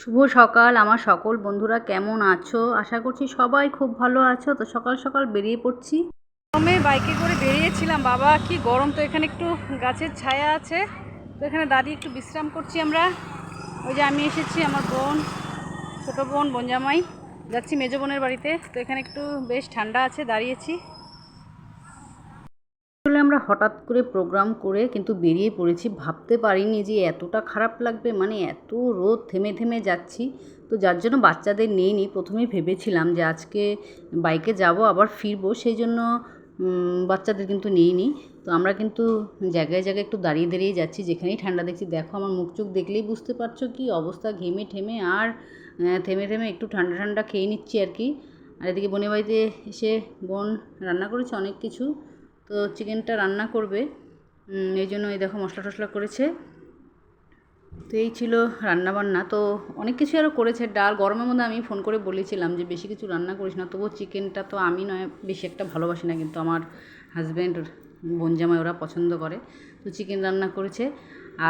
শুভ সকাল আমার সকল বন্ধুরা, কেমন আছো? আশা করছি সবাই খুব ভালো আছো। তো সকাল সকাল বেরিয়ে পড়ছি। গরমে বাইকে করে বেরিয়েছিলাম, বাবা কি গরম তো এখানে একটু গাছের ছায়া আছে। তো এখানে দাঁড়িয়ে একটু বিশ্রাম করছি আমরা। ওই যে আমি এসেছি, আমার বোন, ছোটো বোন, বনজামাই। যাচ্ছি মেজো বোনের বাড়িতে। তো এখানে একটু বেশ ঠান্ডা আছে, দাঁড়িয়েছি। আমরা হঠাৎ করে প্রোগ্রাম করে কিন্তু বেরিয়ে পড়েছি। ভাবতে পারিনি যে এতটা খারাপ লাগবে মানে এত রোদ থেমে থেমে যাচ্ছি। তো যার জন্য বাচ্চাদের নিই প্রথমেই ভেবেছিলাম যে আজকে বাইকে যাব, আবার ফিরবো। সেই জন্য বাচ্চাদের কিন্তু নিই তো আমরা কিন্তু জায়গায় জায়গায় একটু দাঁড়িয়ে দাঁড়িয়ে যাচ্ছি। যেখানেই ঠান্ডা দেখছি, দেখো আমার মুখ চোখ দেখলেই বুঝতে পারছ কি অবস্থা। ঘেমে ঠেমে আর থেমে থেমে একটু ঠান্ডা ঠান্ডা খেয়ে নিচ্ছি আর কি। আর এদিকে বোনের বাড়িতে এসে বোন রান্না করেছে অনেক কিছু। তো চিকেনটা রান্না করবে। এই জন্য এই দেখো মশলা টশলা করেছে। তো এই ছিল রান্না বান্না তো অনেক কিছু আরও করেছে। ডাল গরমের মধ্যে আমি ফোন করে বলেছিলাম যে, বেশি কিছু রান্না করিস না। তবুও চিকেনটা তো আমি নয়, বেশি একটা ভালোবাসি না। কিন্তু আমার হাজব্যান্ড বনজামাই ওরা পছন্দ করে। তো চিকেন রান্না করেছে।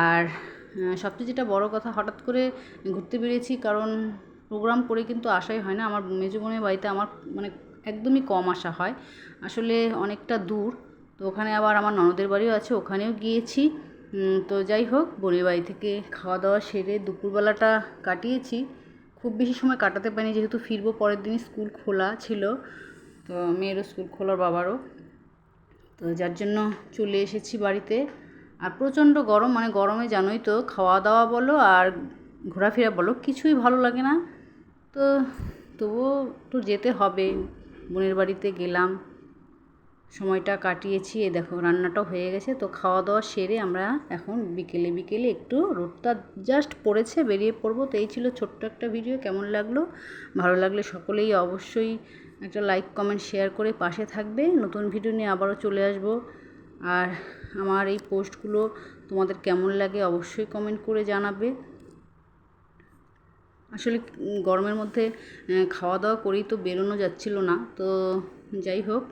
আর সবচেয়ে যেটা বড় কথা, হঠাৎ করে ঘুরতে বেরিয়েছি কারণ প্রোগ্রাম করে কিন্তু আসাই হয় না। আমার মেজো বোনের বাড়িতে আমার মানে একদমই কম আসা হয়। আসলে অনেকটা দূর। তো ওখানে আবার আমার ননদের বাড়িও আছে, ওখানেও গিয়েছি। তো যাই হোক, বোনের বাড়ি থেকে খাওয়া দাওয়া সেরে দুপুরবেলাটা কাটিয়েছি। খুব বেশি সময় কাটাতে পারিনি, যেহেতু ফিরবো পরের দিন স্কুল খোলা ছিল, তো মেয়েরও স্কুল খোলার বাবারও। তো যার জন্য চলে এসেছি বাড়িতে। আর প্রচণ্ড গরম মানে গরমে জানোই তো খাওয়া দাওয়া বলো আর ঘোরাফেরা বলো, কিছুই ভালো লাগে না। তো তবুও একটু যেতে হবে। বোনের বাড়িতে গেলাম। সময়টা কাটিয়েছি। এই দেখো, রান্নাটাও হয়ে গেছে। তো খাওয়া দাওয়া সেরে আমরা এখন বিকেলে বিকেলে একটু রোদটা জাস্ট পড়েছে, বেরিয়ে পড়ব। তো এই ছিল ছোট্ট একটা ভিডিও কেমন লাগল? ভালো লাগলে সকলেই অবশ্যই একটা লাইক কমেন্ট শেয়ার করে পাশে থাকবে। নতুন ভিডিও নিয়ে আবারও চলে আসব। আর আমার এই পোস্টগুলো তোমাদের কেমন লাগে অবশ্যই কমেন্ট করে জানাবে। আসলে গরমের মধ্যে খাওয়া দাওয়া করেই তো বেরোনো যাচ্ছিল না। তো যাই হোক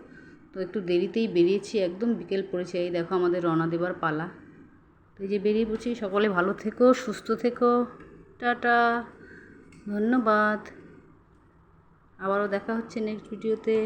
তো একটু দেরিতেই বেরিয়েছি, একদম বিকেল পড়েছে। এই দেখো আমাদের রওনা দেবার পালা। তো এই যে বেরিয়ে পড়ছি, সকলে ভালো থেকো, সুস্থ থেকো। টাটা, ধন্যবাদ। আবারও দেখা হচ্ছে নেক্সট ভিডিওতে